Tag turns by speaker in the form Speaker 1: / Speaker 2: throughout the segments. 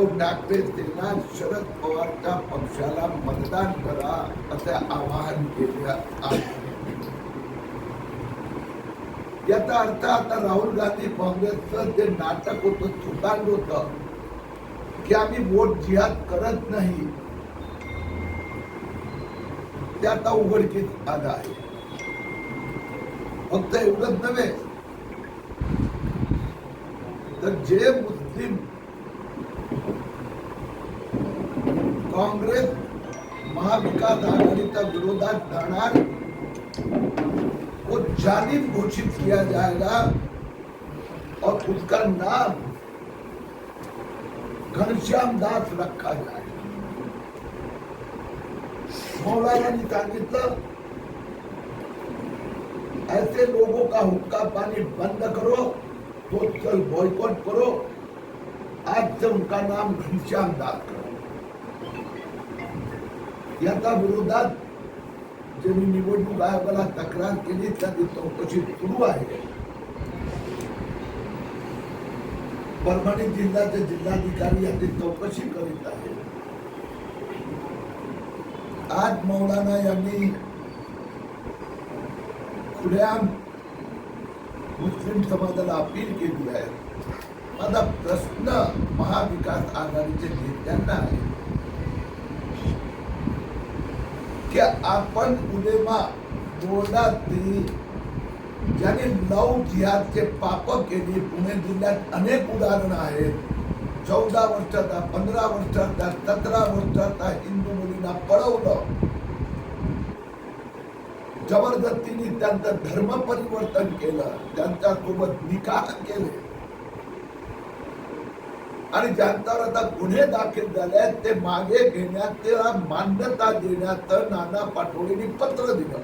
Speaker 1: उद्धव ठाकरे सेना शरद पवारच्या पक्षाला मतदान करा असे आवाहन केले आहे. याचा अर्थ आता राहुल गांधी काँग्रेसचं जे नाटक होतं चुकांड होतं की आम्ही वोट जिहाद करत नाही. ते आता उघडकीस आलं आहे. फक्त एवढंच नव्हे तर जे मुस्लिम काँग्रेस महाविकास आघाड़ीच्या विरोधात जाणार. वो जालिम घोषित किया जाएगा और उसका नाम घनश्याम दास रखा जाएगा मौलाना सांगितलं ऐसे लोगों का हुक्का पानी बंद करो सोशल बॉयकॉट करो. आज से उनका नाम घनश्याम दास करो. याचा विरोधात ज्यांनी निवडणूक आयोगाला तक्रार केली त्याची चौकशी सुरू आहे. परभणी जिल्ह्याचे जिल्हाधिकारी यांची चौकशी करीत आहे आज मौलाना यांनी खुल्याम मुस्लिम समाजाला अपील केली आहे. माझा प्रश्न महाविकास आघाडीच्या नेत्यांना आहे. की आपण उलेमा बोर्डातली ज्याने नऊ जिहादचे पाप केली पुणे जिल्ह्यात अनेक उदाहरणं आहेत चौदा वर्षाचा पंधरा वर्षाचा सतरा वर्षाचा हिंदू मुलींना पळवलं जबरदस्तीने त्यांचं धर्म परिवर्तन केलं त्यांच्यासोबत निकाह केले आणि ज्यांच्यावर आता गुन्हे दाखल झाले आहेत ते मागे घेण्यात त्याला मान्यता देण्यात नाना पाटोळेंनी पत्र दिलं.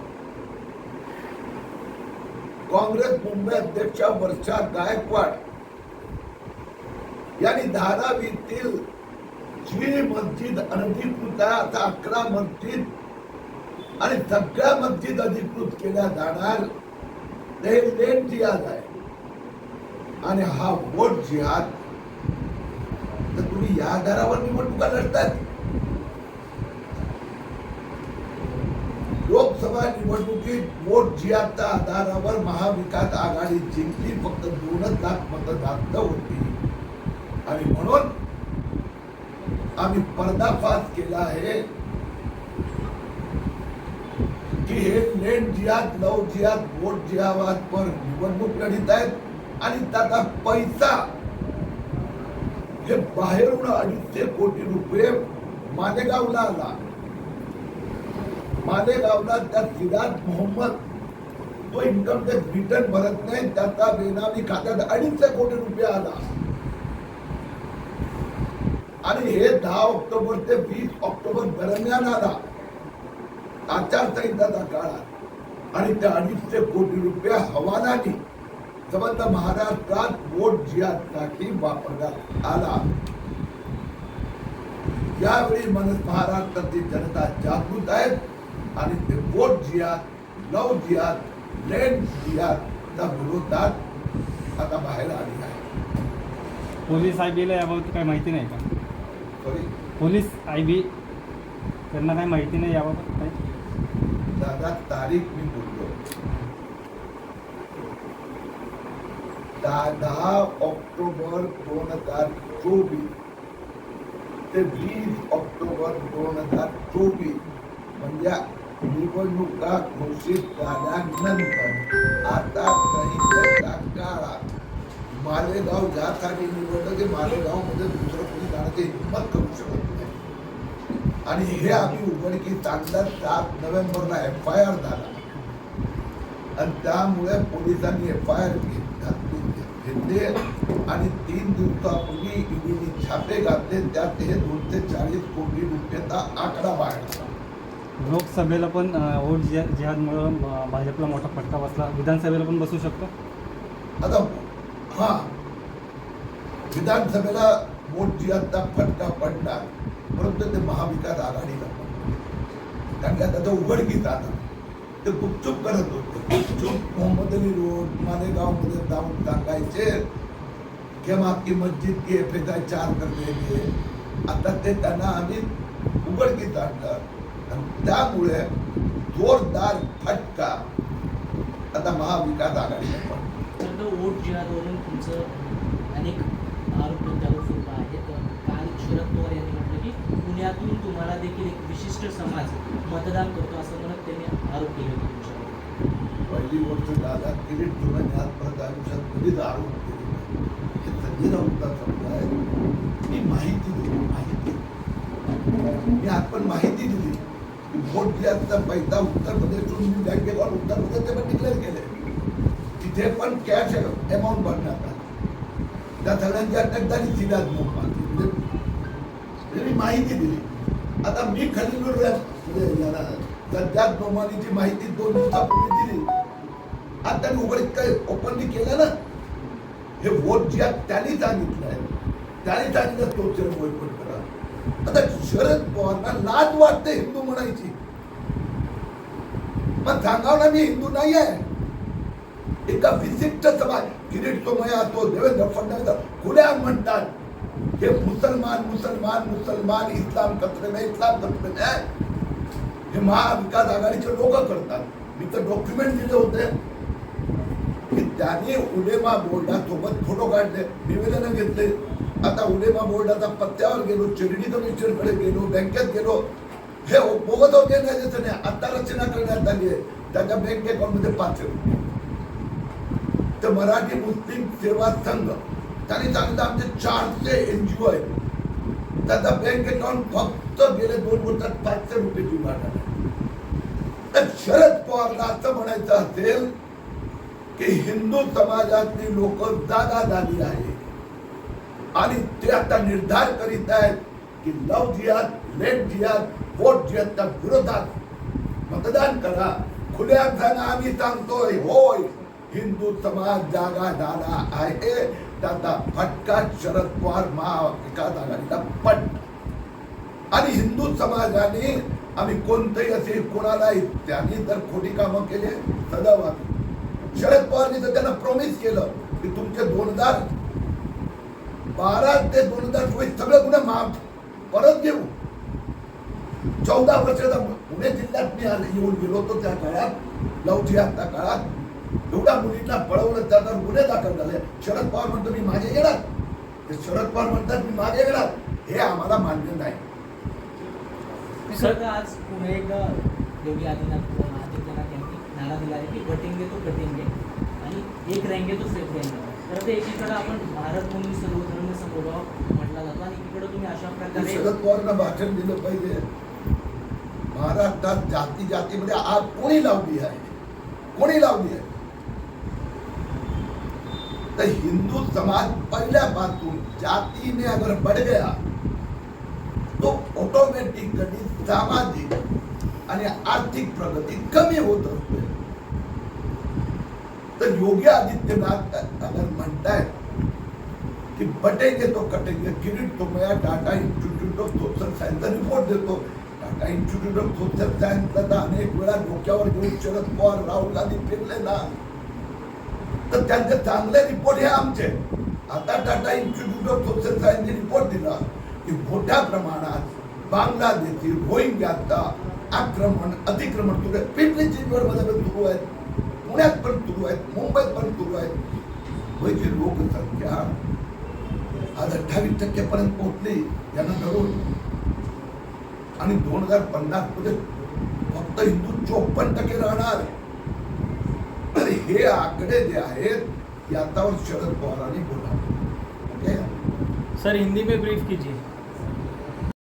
Speaker 1: काँग्रेस मुंबई अध्यक्ष वर्षा गायकवाड यांनी धारावीतील जी मस्जिद अनधिकृत आहे आता अकरा मस्जिद आणि सगळ्या मस्जिद अधिकृत केल्या जाणार. ते लेट जिहाद आहे. आणि हा वोट जिहाद या आधारावर निवडणुका लढतात लोकसभा निवडणुकीत वोट जिहादच्या आधारावर महाविकास आघाडी जिंकली फक्त दोनच लाख मतदान होती. आणि म्हणून आम्ही पर्दाफाश केला आहे की हे नेट जिहाद लव जिहाद वोट जिहादावर निवडणूक लढित आहेत आणि त्याचा पैसा हे बाहेरून अडीचशे कोटी रुपये मालेगावला आला. मालेगावला त्या सिराज मोहम्मद तो इन्कम टॅक्स रिटर्न भरत नाही त्याचा बेनामी खात्यात अडीचशे कोटी रुपये आला. आणि हे दहा ऑक्टोबर ते वीस ऑक्टोबर दरम्यान आला. आचारसंहिताचा काळात. आणि त्या अडीचशे कोटी रुपये हवालाने संबंध महाराष्ट्रात वोट जिहादसाठी वापरण्यात आला. यावेळी मन महाराष्ट्राची जनता जागृत आहेत आणि ते वोट जिहाद लव जिहाद लेन जिहादच्या विरोधात आता बाहेर आली आहे
Speaker 2: पोलीस आय बीला याबाबत काही माहिती नाही का?
Speaker 1: सॉरी
Speaker 2: पोलीस आय बी त्यांना काही माहिती नाही याबाबत काही?
Speaker 1: दादा तारीख मी बोललो. दहा दहा ऑक्टोबर दोन हजार चोवीस. ते वीस ऑक्टोबर दोन हजार चोवीस. म्हणजे निवडणुका घोषित झाल्यानंतर आता संहितेचा काळात मालेगाव ज्यासाठी निवडलं ते मालेगावमध्ये दुसरं कोणी जाण्याची हिंमत करू शकत नाही. आणि हे आम्ही उघडकी आणलं सात नोव्हेंबरला एफ आय आर झाला. आणि त्यामुळे पोलिसांनी एफ आय आर केली. घेतले आणि तीन दिवसापूर्वी ईडीने छापे घातले. त्यात हे दोनशे चाळीस कोटी रुपयाचा आकडा बाहेर आला
Speaker 2: लोकसभेला पण वोट जिहा जिहादमुळं भाजपला मोठा फटका बसला. विधानसभेला पण बसू शकतो?
Speaker 1: आता हा. विधानसभेला वोट जिहादचा फटका पडणार परंतु ते महाविकास आघाडीला. कारण की आता तो ते गुपचूप करत होते. मोहम्मद अली रोड मालेगावमध्ये जाऊन सांगायचे कि हम मस्जिद की एफ चार करण्याचे आता ते त्यांना आम्ही उघडकीत आणलं. आणि त्यामुळे जोरदार फटका आता महाविकास आघाडीला पडला.
Speaker 3: वोट जिहादवरून तुमचं अनेक आरोप प्रत्यारोप सुरू आहेत. काल शरद पवार यांनी म्हटलं की पुण्यातून तुम्हाला देखील एक विशिष्ट समाज मतदान करतो असं म्हणत त्यांनी आरोप केले होते
Speaker 1: पहिली गोष्ट दादा किरीट तुम्हाला आजपर्यंत आयुष्यात कधीच आरोप केले नाही. हे संजय राऊतचा शब्द आहे मी माहिती दिली माहिती. मी आपण माहिती दिली की व्होट ज्याचा पैसा उत्तर प्रदेशहून मी बँकेवर उत्तर म्हणजे प्रदेश पण डिक्लेअर केले. तिथे पण कॅश अमाऊंट भरण्यात आला. त्या सगळ्यांच्या अटकदारी सिधाच मोठ म्हणजे, म्हणजे मी माहिती दिली. आता मी खलीलूर म्हणजे सध्या नोमानीची माहिती दोन दिवसापूर्वी दिली आता त्यांनी उघडीत काय ओपनली केलं ना हे वोट जे त्यांनी सांगितलंय त्यांनी सांगितलं तोच बोयकॉट करा. आता शरद पवारना लाज वाटते हिंदू म्हणायची. मग सांगाव ना मी हिंदू नाही आहे. एका विशिष्ट समाज किरीट सोमया असतो देवेंद्र फडणवीस खुल्या म्हणतात हे मुसलमान मुसलमान मुसलमान इस्लाम कचरे में इस्लाम कचरे में. हे महाविकास आघाडीचे लोक करतात. मी तर डॉक्युमेंट दिले होते. त्यांनी उलेमा बोर्डासोबत फोटो काढले निवेदन घेतले. आता उलेमा बोर्डाचा पत्त्यावर गेलो चिरडी कमिशनरकडे गेलो बँकेत गेलो. हे बोगत ऑर्गनायझेशन आहे आता रचना करण्यात आली आहे. त्याच्या बँक अकाउंटमध्ये पाच तर मराठी मुस्लिम सेवा संघ त्यांनी सांगितलं आमचे चारशे एनजीओ आहेत. त्याचा बँक अकाउंट फक्त गेले दोन वर्षात पाचशे रुपये जीवन शरद पवारला असं म्हणायचं असेल की हिंदू समाजातली लोक जागा झाली आहे आणि ते आता निर्धार करीत आहेत की लव जिहाद लेट जिहाद वोट जिहादच्या विरोधात मतदान करा. खुल्या अर्थानं आम्ही सांगतोय होय हिंदू समाज जागा झाला आहे. त्याचा फटका शरद पवार महाविकास आघाडीला पट आणि हिंदू समाजाने आम्ही कोणतेही असे कोणालाही त्यांनी जर खोटी कामं केले सदावादी शरद पवारनी तर त्यांना प्रॉमिस केलं की तुमचे दोन हजार बारा ते दोन हजार चोवीस सगळं गुन्हे माफ परत घेऊ. चौदा वर्षाचा पुणे जिल्ह्यात मी आज येऊन गेलो होतो त्या काळात लवची आता काळात एवढ्या मुलींना पळवलं त्याचा गुन्हे दाखल झाले शरद पवार म्हणतो मी मागे येणार. ते शरद पवार म्हणतात मी मागे येणार. हे आम्हाला मान्य नाही.
Speaker 3: आज पुणे योगी आदित्यनाथ आदित्यनाथ नारा दिला आहे की कटिंगे तो कटिंगे आणि एक रँगे तो सेफ रँगे तर ते एकीकडे आपण भारत म्हणून सर्व धर्म समभाव म्हटला जातो आणि एकीकडे तुम्ही अशा प्रकारे
Speaker 1: शरद पवारना भाषण दिलं पाहिजे. महाराष्ट्रात जाती जातीमध्ये आग कोणी लावली आहे? कोणी लावली आहे? तर हिंदू समाज पहिल्यापासून जातीने अगर बढ़ गया तो ऑटोमॅटिकली सामाजिक आर्थिक प्रगती कमी होत तर योगी आदित्यनाथ अगर म्हणतायत की बटेंगे तो कटेंगे, Kirit Somaiya Tata Institute of Social सायन्सचा रिपोर्ट देतो. टाटा इन्स्टिट्यूट ऑफ़ सोशल सायन्सला तर अनेक वेळा डोक्यावर घेऊन शरद पवार, राहुल गांधी फिरले ना. तर त्यांचे चांगले रिपोर्ट हे आमचे. आता टाटा इन्स्टिट्यूट ऑफ़ सोशल सायन्सने रिपोर्ट दिला की मोठ्या प्रमाणात बांगलादेशी, रोहिंग्याचा आक्रमण अतिक्रमण सुरू आहे पिंपरी चिंचवडमध्ये पण सुरू आहेत. पुण्यात पण सुरू आहेत. मुंबईत पण सुरू आहेत. वैची लोकसंख्या आज अठ्ठावीस टक्क्यापर्यंत पोहोचली. यांना धरून. आणि दोन हजार पन्नासमध्ये फक्त हिंदू चोपन्न टक्के राहणार. तर हे आकडे जे आहेत याच्यावर शरद पवारांनी बोला
Speaker 4: सर हिंदी में ब्रीफ कीजिए.